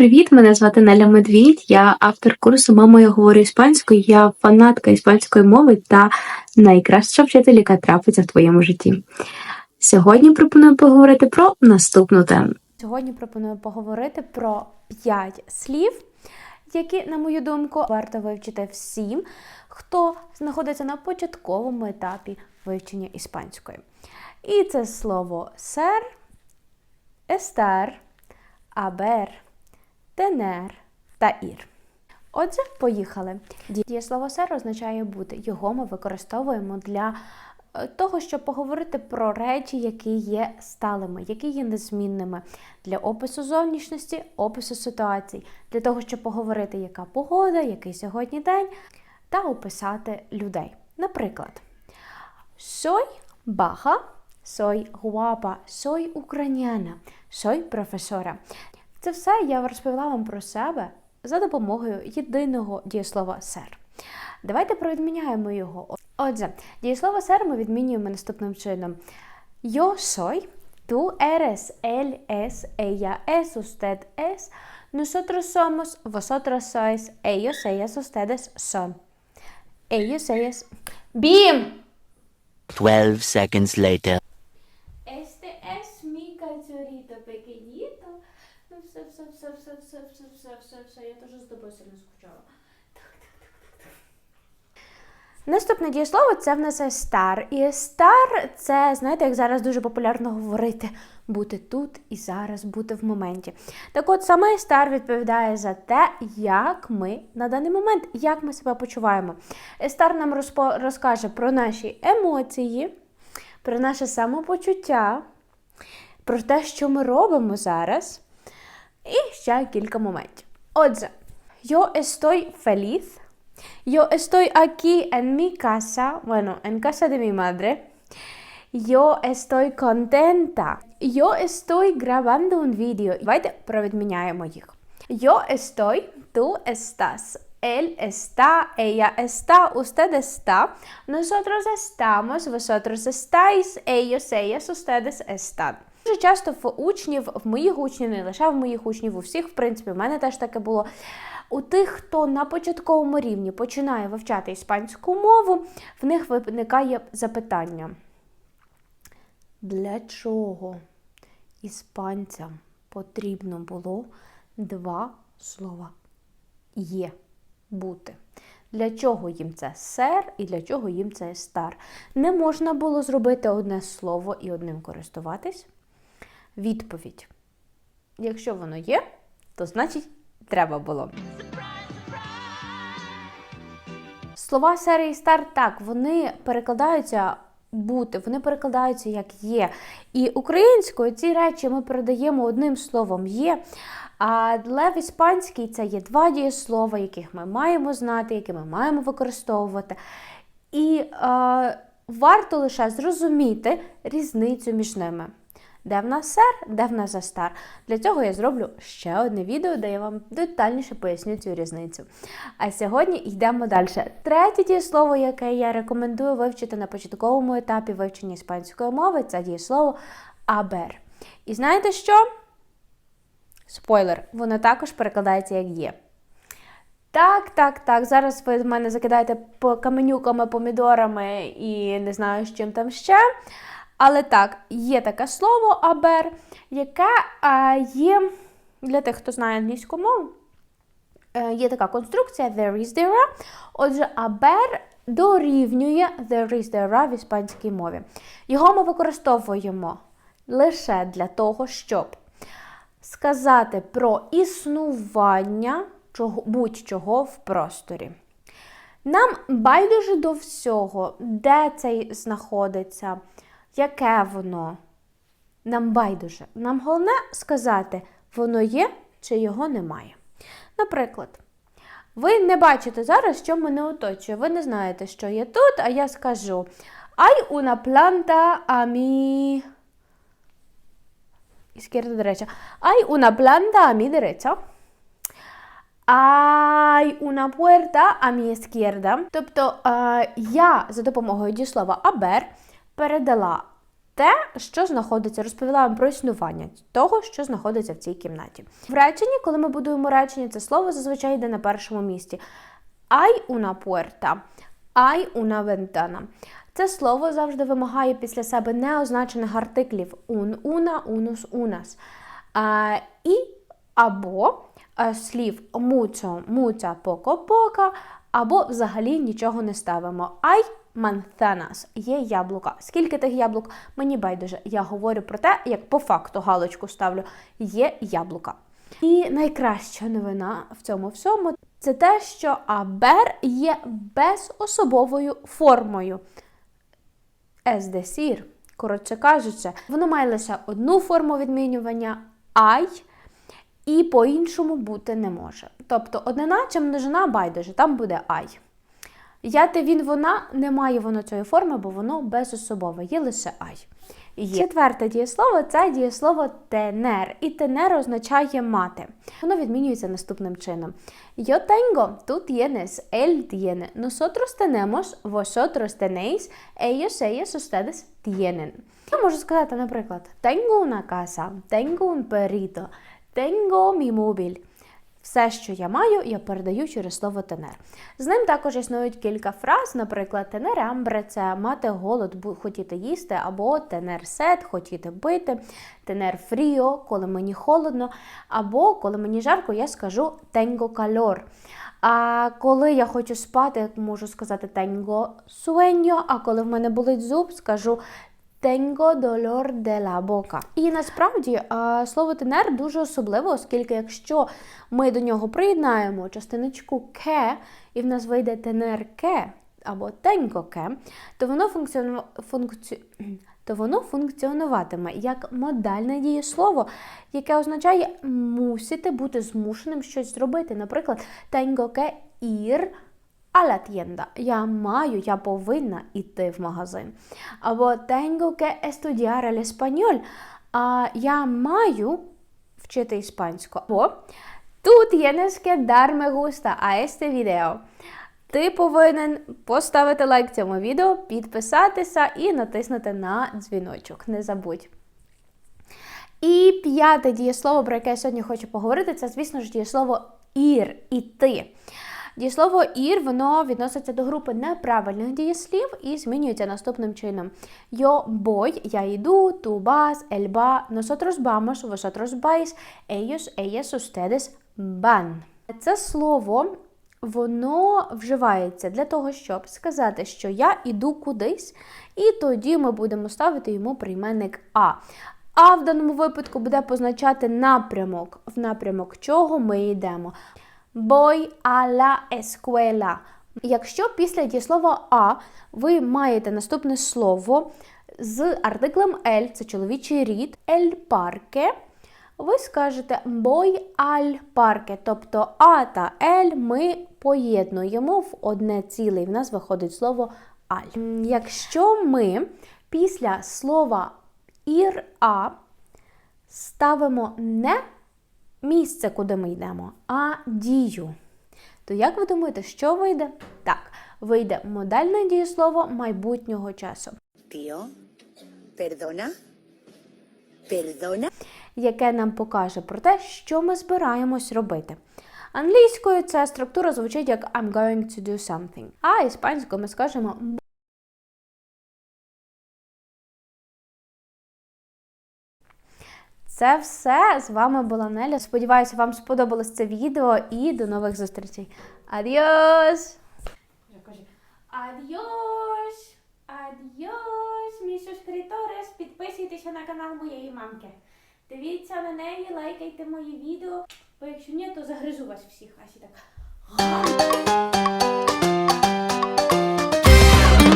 Привіт, мене звати Неля Медвідь. Я автор курсу Мама, я говорю іспанською. Я фанатка іспанської мови та найкраща вчитель, яка трапиться в твоєму житті. Сьогодні пропоную поговорити про наступну тему. Сьогодні пропоную поговорити про 5 слів, які, на мою думку, варто вивчити всім, хто знаходиться на початковому етапі вивчення іспанської. І це слово сер, естар, абер, тенер та ір. Отже, поїхали. Дієслово сер означає бути. Його ми використовуємо для е, того, щоб поговорити про речі, які є сталими, які є незмінними для опису зовнішності, опису ситуацій, для того, щоб поговорити, яка погода, який сьогодні день, та описати людей. Наприклад, soy baja, soy guapa, soy ucraniana, soy profesora. Це все я розповіла вам про себе за допомогою єдиного дієслова сер. Давайте провідміняємо його. Отже, дієслово сер ми відмінюємо наступним чином: Yo soy, tú eres, él es, ella es, usted es, nosotros somos, vosotros sois, ellos, ellas, ustedes son. Ellos, ellas. ¡Bim! 12 seconds later. все, все, все, все, все, все, все, все. Я теж з тобою сильно скучала. Наступне дієслово це в нас стар. І стар це, знаєте, як зараз дуже популярно говорити, бути тут і зараз, бути в моменті. Так от саме стар відповідає за те, як ми на даний момент, як ми себе почуваємо. Стар нам розпо розкаже про наші емоції, про наше самопочуття, про те, що ми робимо зараз. і ще кілька моментів. Отже, yo estoy feliz. Yo estoy aquí en mi casa, bueno, en casa de mi madre. Yo estoy contenta. Yo estoy grabando un vídeo. Давайте провідміняємо їх. Yo estoy, tú estás, él está, ella está, usted está, nosotros estamos, vosotros estáis, ellos, ellas, ustedes están. Дуже часто в учнів, в моїх учнів, не лише в моїх учнів, у всіх, в принципі, в мене теж таке було. У тих, хто на початковому рівні починає вивчати іспанську мову, в них виникає запитання. Для чого іспанцям потрібно було два слова є бути? Для чого їм це сер і для чого їм це стар? Не можна було зробити одне слово і одним користуватись? Відповідь. Якщо воно є, то значить треба було. Слова серії стар так, вони перекладаються бути, вони перекладаються як є. І українською ці речі ми передаємо одним словом є. Але в іспанській це є два дієслова, яких ми маємо знати, які ми маємо використовувати. І е, варто лише зрозуміти різницю між ними. Де в нас сер, де в нас застар. Для цього я зроблю ще одне відео, де я вам детальніше поясню цю різницю. А сьогодні йдемо далі. Третє дієслово, яке я рекомендую вивчити на початковому етапі вивчення іспанської мови, це дієслово абер. І знаєте що? Спойлер, воно також перекладається як є. Так, так, так. Зараз ви в мене закидаєте каменюками, помідорами і не знаю, з чим там ще. Але так, є таке слово абер, яке а, є для тих, хто знає англійську мову. е, Є така конструкція there is there are. Отже, абер дорівнює there is there в іспанській мові. Його ми використовуємо лише для того, щоб сказати про існування чого- будь-чого в просторі. Нам байдуже до всього, де це знаходиться, яке воно. Нам байдуже. Нам головне сказати, воно є чи його немає. Наприклад, ви не бачите зараз, що мене оточує. Ви не знаєте, що є тут, а я скажу: Hay una planta a mi izquierda derecha. Hay una planta a mi derecha. Hay una puerta a mi izquierda. Тобто е, я за допомогою дієслова абер передала те, що знаходиться, розповіла вам про існування того, що знаходиться в цій кімнаті. В реченні, коли ми будуємо речення, це слово зазвичай йде на першому місці. Hay una puerta, hay una ventana. Це слово завжди вимагає після себе неозначених артиклів un, una, unus, unas. А, і або е, слів mucho, mucha, poca, або взагалі нічого не ставимо. Ай manzanas є яблука. Скільки тих яблук? Мені байдуже. Я говорю про те, як по факту галочку ставлю. Є яблука. І найкраща новина в цьому всьому це те, що абер є безособовою формою. Es коротше кажучи, воно має лише одну форму відмінювання ай, і по-іншому бути не може. Тобто однина чи множина байдуже, там буде ай. Я, ти, він, вона не має воно цієї форми, бо воно безособове, є лише ай. Є. Четверте дієслово це дієслово тенер. І тенер означає мати. Воно відмінюється наступним чином. Yo tengo, tú tienes, él tiene, nosotros tenemos, vosotros tenéis, ellos, ellas, ustedes tienen. Я можу сказати, наприклад, tengo una casa, tengo un perrito, tengo mi móvil. Все, що я маю, я передаю через слово тенер. З ним також існують кілька фраз, наприклад, тенер амбре це мати голод, хотіти їсти, або тенер сет, хотіти бити, тенер фріо, коли мені холодно, або коли мені жарко, я скажу тенго кальор. А коли я хочу спати, можу сказати тенго суеньо, а коли в мене болить зуб, скажу Tengo dolor de la boca. І насправді слово тенер дуже особливо, оскільки якщо ми до нього приєднаємо частиночку ке, і в нас вийде тенерке або тенькоке, то воно функціону... функці... то воно функціонуватиме як модальне дієслово, яке означає мусити бути змушеним щось зробити. Наприклад, tengo que ir a la tienda. Я маю, я повинна йти в магазин. Або tengo que estudiar el español. А я маю вчити іспанську. Або tú tienes que dar me gusta a este video. Ти повинен поставити лайк цьому відео, підписатися і натиснути на дзвіночок. Не забудь. І п'яте дієслово, про яке я сьогодні хочу поговорити, це, звісно ж, дієслово ір іти. Дієслово ір воно відноситься до групи неправильних дієслів і змінюється наступним чином: Yo voy, я йду, vas, él va, nosotros vamos, vosotros vais, ellos, ellas, ustedes van. Це слово воно вживається для того, щоб сказати, що я йду кудись, і тоді ми будемо ставити йому прийменник А. А в даному випадку буде позначати напрямок, в напрямок чого ми йдемо. Voy a la escuela. Якщо після дієслова А ви маєте наступне слово з артиклем el, це чоловічий рід, el parque, ви скажете voy al parque, тобто А та el ми поєднуємо в одне ціле, і в нас виходить слово аль. Якщо ми після слова ір а ставимо не місце, куди ми йдемо, а дію. То як ви думаєте, що вийде? Так, вийде модальне дієслово майбутнього часу, Tío, perdona, perdona. яке нам покаже про те, що ми збираємось робити. Англійською ця структура звучить як I'm going to do something. А іспанською ми скажемо Це все. З вами була Неля. Сподіваюся, вам сподобалось це відео і до нових зустрічей. Адіос! Адіос! Адіос, мій субскрипторес! Підписуйтеся на канал моєї мамки. Дивіться на неї, лайкайте мої відео, бо якщо ні, то загризу вас всіх. Асі так.